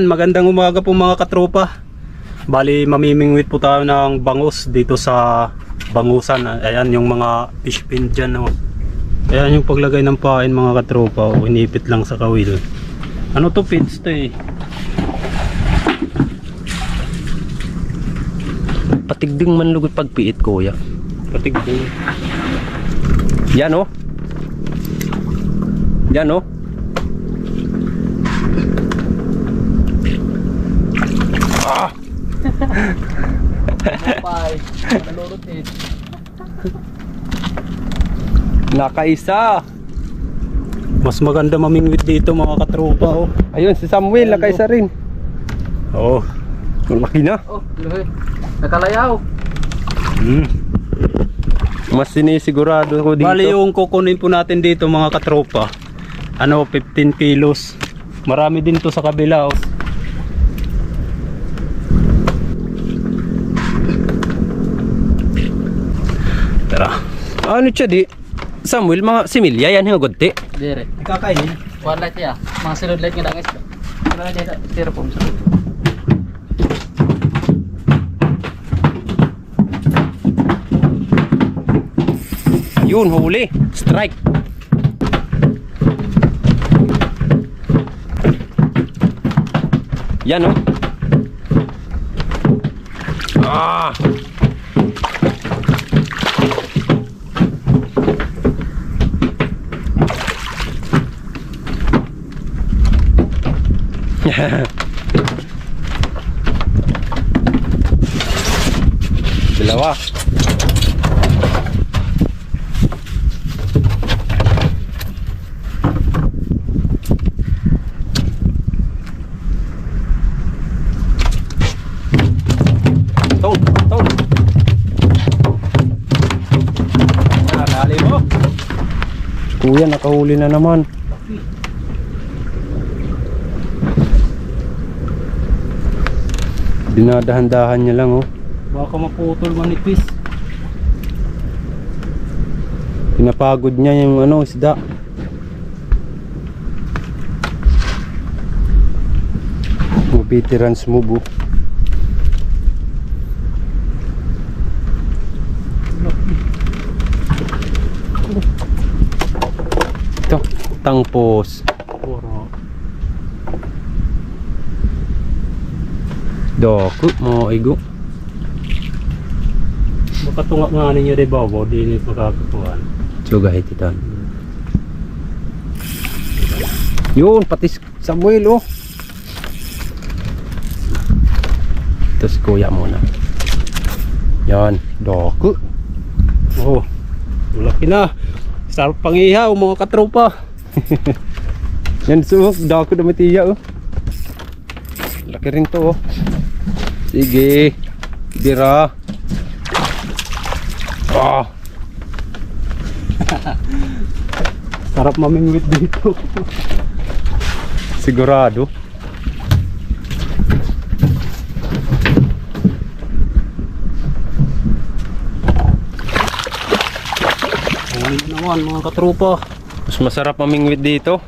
Ayan, magandang umaga po mga katropa. Bali, mamimingwit po tayo ng bangus dito sa bangusan. Ayan yung mga fish pin dyan. Oh. Ayan yung paglagay ng pain mga katropa. Oh, inipit lang sa kawil. Ano to pins to eh? Patigding man lugot pagpiit kuya. Patig din. Yan oh. Yan oh. Ah! Nakaisa. Mas maganda mamingwit dito mga katropa. Oh. Ayun si Samuel nakaisa rin. Oh. Laki na. Oh, luhe. Nakalayaw. Hmm. Mas sinisigurado ko dito. Bali yung kukunin po natin dito mga katropa. Ano, 15 kilos. Marami din to sa kabila. Oh. Ano siya di? Samuel, mga similya yan yung gunti. Dire. Kakainin. One light ya. Mga silod light nga dangis. Ano na dito? Tiro po. Yun, huli. Strike. Yan oh. Ah! Dalawa. Kuya, nakahuli na naman. Dinadahan-dahan niya lang oh. Baka maputol manipis. Pinapagod niya yung ano, isda. Veterans move oh. Ito, tangpos. Doku, mo igo. Baka tunga nga ninyo de babo, di ni pagkakakuhan. Suga hititan. Yun, pati Samuel oh. Ito si kuya muna. Yan, doku. Oh, laki na. Sarap pangihaw mga katropa. Yan so, doku na matiya oh. Laki rin to oh. Sige. Dira. Ah, Sarap mamingwit dito. sigurado. Ulit naman mga katropa. Mas masarap mamingwit dito.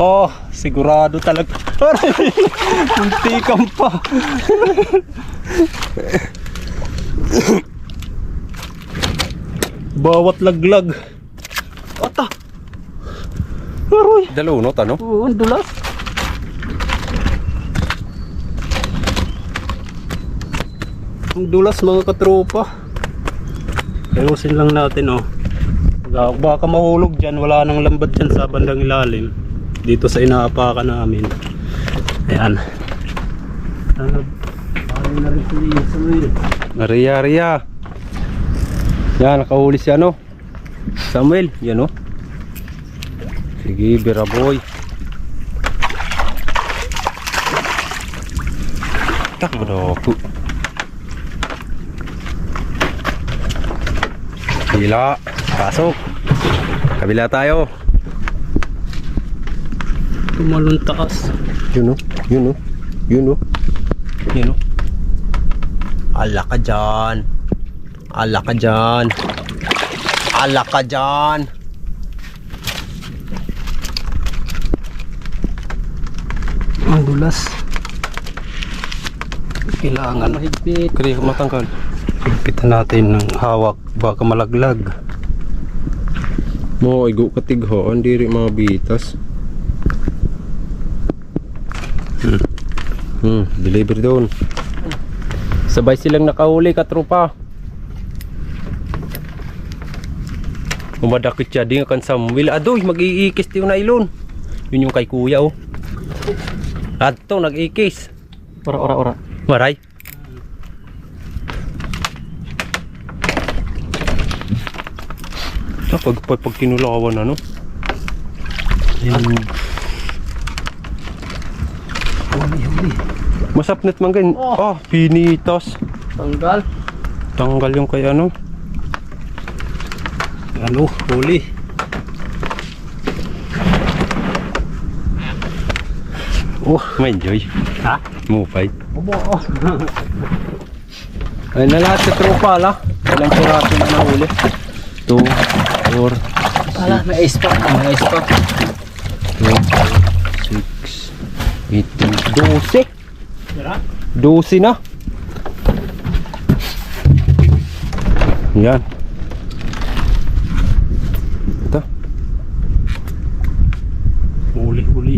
Oh, sigurado talaga. Muntikan pa. Bawat laglag. Ata. Aroy. Dalunot ano? Oo, dulas. Ang dulas mga katropa. Ayusin lang natin oh. Baka, baka mahulog dyan, wala nang lambat dyan sa bandang ilalim. Dito sa inaapakan namin. Ayan. Maria, Ria. Yan, nakahuli si ano? Samuel, yan oh. Sige, Bira boy. Tak doku. Gila, pasok. Kabila tayo. Tumalon taas. Yun o, yun o, yun o, yun o. Ala ka dyan. Ala ka dyan. Ala ka dyan. Ang dulas. Kailangan. Mahigpit. Kaya kumatangkal. Higpitan natin ng hawak. Baka malaglag. Mo, igu katighoan. Diri mga bitas. Hmm, deliver doon. Sabay silang nakahuli katropa. Umadakit siya, di nga kan Samuel. Adoy, mag-iikis tiyo na ilon. Yun yung kay kuya oh. Adto, nag-ikis. Ora, ora, ora. Maray. Ah, pag, pag, kinulawan ano? Yan. Huli, huli. Masapnat man gan. Oh. Ah, pinitas. Tanggal. Tanggal yung kay ano. Ano, huli. Oh, may enjoy. Ha? Mupay. Obo, oh. Ay na lahat sa tropa la. Ilang piraso na nahuli? 2, 4, Ala, may ace pa. May ace pa. 6, 8, 12. Tira? 12 na. Yan. Ito. Huli, huli.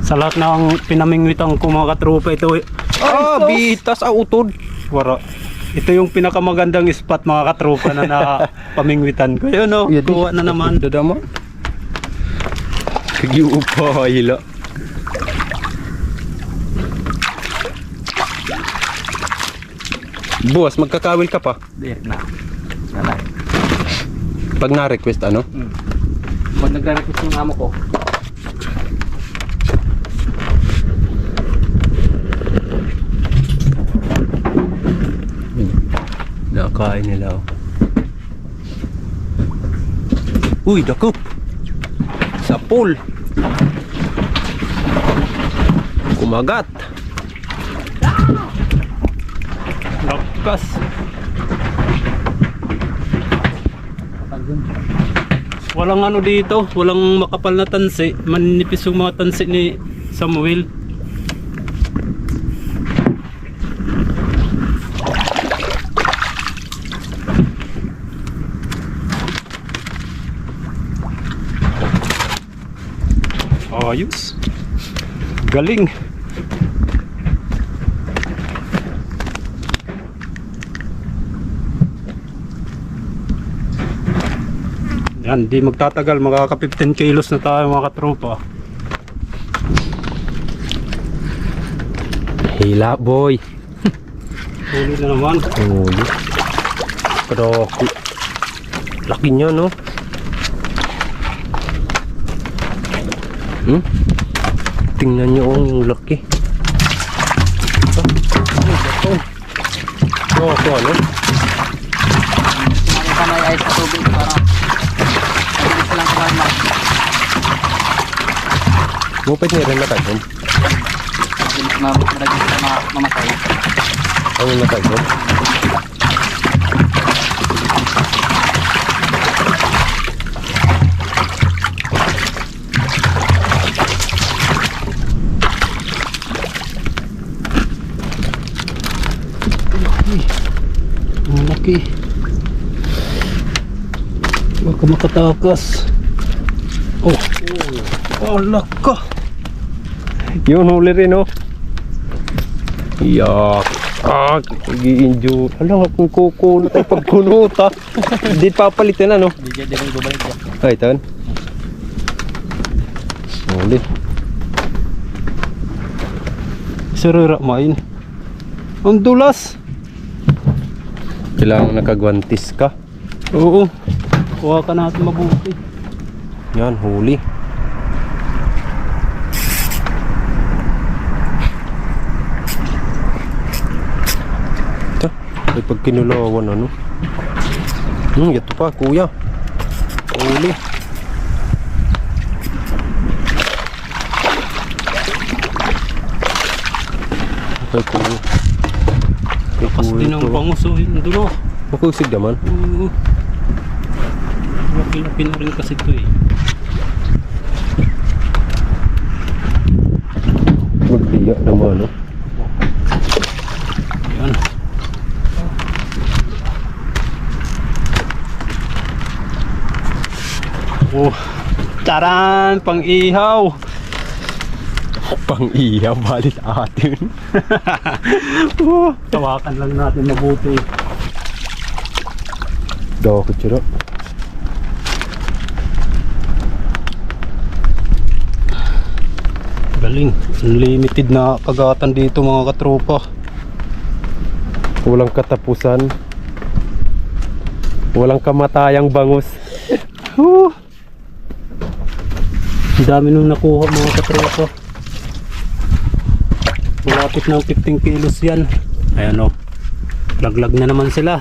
Sa lahat ng pinamingwitan ko mga katropa, ito, Ah, bitas ah utod. wara. Ito yung pinakamagandang spot mga katropa na napamingwitan ko. Yun o, Iya, di. kuha na naman. Dadama. Upa hila. Boss, magkakawil ka pa. Di, na. Nalay. Pag na-request ano? Hmm. Pag nagre-request yung amo ko, Nakakain nila oh. Uy, dakop. Sa pool. Kumagat. Lakas. Walang ano dito, walang makapal na tansi. Manipis yung mga tansi ni Samuel. Ayos. Galing. Yan, di magtatagal, makaka 15 kilos na tayo mga katropa. Hila boy. Huli na naman. Huli. Kroko. Laki niya no. Hmm? Tingnan niyo oh, yung laki. Ah, ano ba to? Oh, ito ano? Nakita may ice sa tubig para mabilis lang kumain na. Mupit niya rin natag doon. Mabilis na mabilis na ma- mamatay. Ano natag doon? Laki. Baka makatakas. Oh. Oh, laka. Yun, huli rin oh. Yak. Ah, nag-i-enjoy. Alam nga kung kukuno tayo pagkunuta. Hindi papalitan na no. Di dyan, di mo ibabalik dyan. Ay, tan. Huli. Sarira main. Ang dulas. Kailangan nakagwantis ka. Oo. Kuha ka natin mabuti. Yan, huli. Ito, ay pag kinulawan ano. Hmm, ito pa, kuya. Huli. Ay, kuya. Lakas din ang bangus oh, doon oh. Makusig naman? Oo. Laki-laki na rin kasi ito eh. Magbiya naman oh. Yan. Oh. Taran! Pang-ihaw! Pang iya, balit atin. Oh, tawakan lang natin mabuti. Daw ko tsura. Galing. Unlimited na kagatan dito mga katropa. Walang katapusan. Walang kamatayang bangus. Ang dami nung nakuha mga katropa. Malapit ng 15 kilos yan. Ayan o. Laglag na naman sila.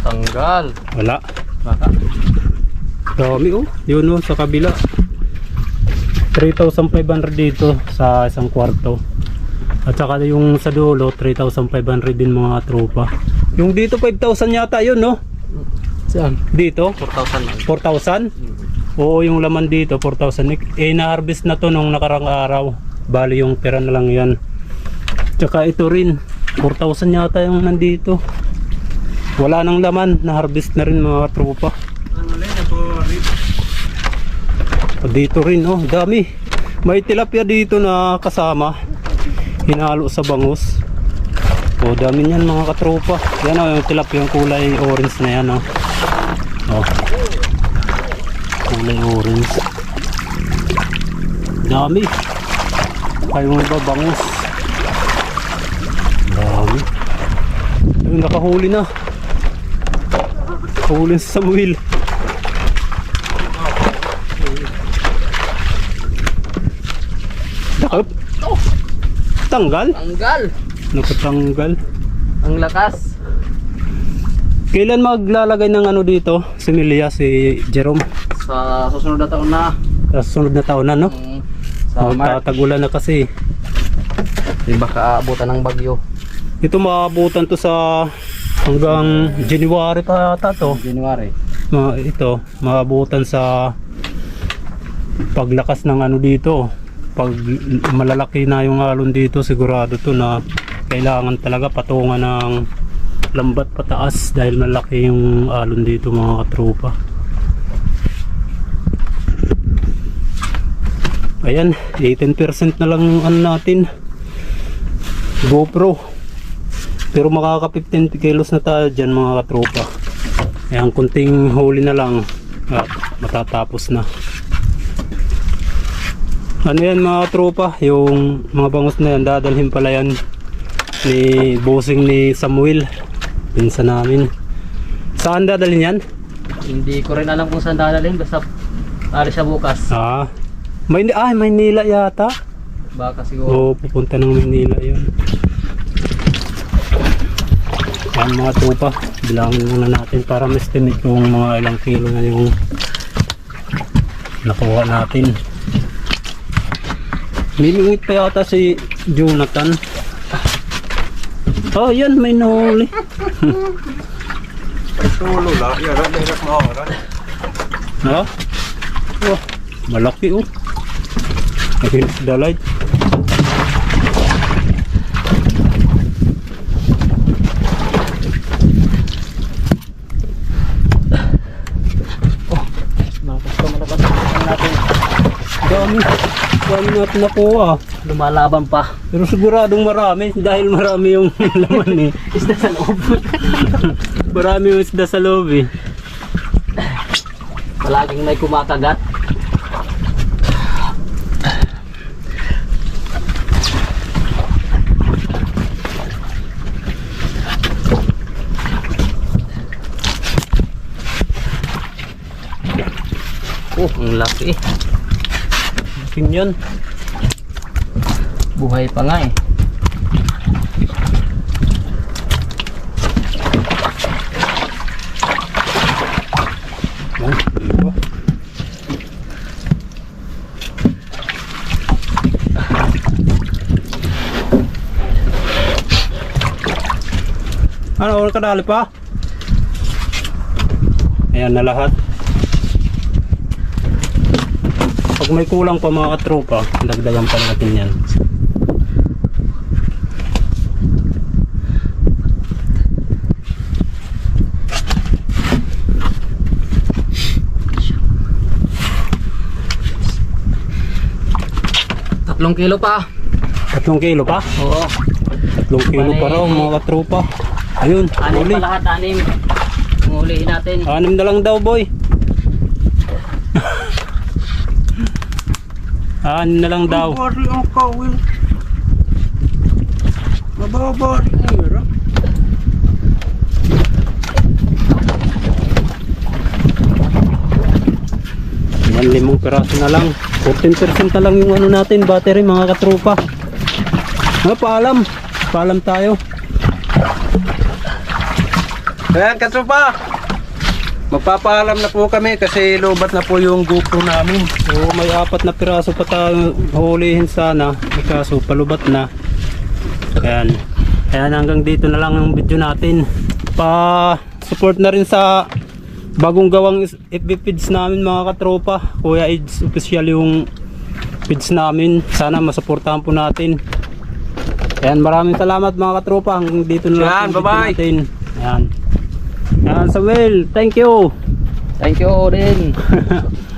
Tanggal. Wala. Baka. Dami oh. Yun oh, sa kabila. 3,500 dito sa isang kwarto. At saka yung sa dulo, 3,500 din mga tropa. Yung dito 5,000 yata yun no? Saan? Dito? 4,000 lang. 4,000? Oo, yung laman dito, 4,000. Eh, na-harvest na to nung nakarang araw. Bali, yung pera na lang yan. Tsaka ito rin, 4,000 yata yung nandito. Wala nang laman, na-harvest na rin mga tropa. O, Dito rin, oh, dami. May tilapia dito na kasama. Hinalo sa bangus. O, dami niyan mga katropa. Yan o, yung tilapia, yung kulay orange na yan, oh. Oh. Kulay orange. Dami. Ay mga babangus. Dami. Ayun nakahuli na. Nakahuli si Samuel Tanggal? Tanggal. Nakatanggal. Ang lakas. Kailan maglalagay ng ano dito? Si Milia, si Jerome. Sa susunod na taon na. Sa sunod na taon na, no? mm, Sa Oh, March. tatagulan na kasi. Di baka aabutan ng bagyo. Ito maabutan to sa hanggang January pa yata to. January. Ma ito, maabutan sa paglakas ng ano dito. Pag malalaki na yung alon dito, sigurado to na kailangan talaga patungan ng lambat pataas dahil malaki yung alon dito mga katropa. Ayan, 18% na lang ano natin. GoPro. Pero makaka 15 kilos na tayo dyan mga katropa. Ayan, kunting huli na lang at matatapos na. Ano yan mga tropa, yung mga bangus na yan, dadalhin pala yan ni bossing ni Samuel, pinsa namin. Saan dadalhin yan? Hindi ko rin alam kung saan dadalhin. Basta alis siya bukas. Ah, may, ah, Maynila yata. Baka siguro. Oo, pupunta ng Maynila yun. Yan mga tropa, bilangin muna natin para ma-estimate kung mga ilang kilo na yung nakuha natin. Milingit pa yata si Jonathan. Oh, yan, may nahuli. Tulo lang. Yan, ang hirap mawaran. Ha? Oh, malaki oh. Ayun, dalay. Basta malakas ang natin. Dami. Dami natin nakuha. Lumalaban pa. Pero siguradong marami dahil marami yung laman eh. Isda sa loob. Marami yung isda sa loob eh. Palaging may kumakagat. Oh, ang laki. King yan. Buhay pa nga eh. Yan, iba. o kadali pa? Ayan na lahat. Pag may kulang pa mga katropa, dagdagan pa natin yan. Tatlong kilo pa. Tatlong kilo pa? Oo. Tatlong kilo pa raw mga katropa. Ayun, Anim huli. pa lahat, anim. Ang ulihin natin. Anim na lang daw boy. Anim na lang daw. Bari ang kawin. Mababa rin ang hirap. Yan, limang piraso na lang. 14% na lang yung ano natin, battery mga katropa. Ah, paalam. Paalam tayo. Ayan, katropa. Magpapaalam na po kami kasi lubat na po yung GoPro namin. Oo, may apat na piraso pa tayo hulihin sana. Kaso palubat na. Ayan. Ayan, hanggang dito na lang ang video natin. Pa-support na rin sa bagong gawang FB feeds namin mga katropa. Kuya Aids official yung feeds namin. Sana masuportahan po natin. Ayan, maraming salamat mga katropa. Hanggang dito na lang video bye-bye. natin. Ayan. Ayan, Samuel, thank you. Thank you din.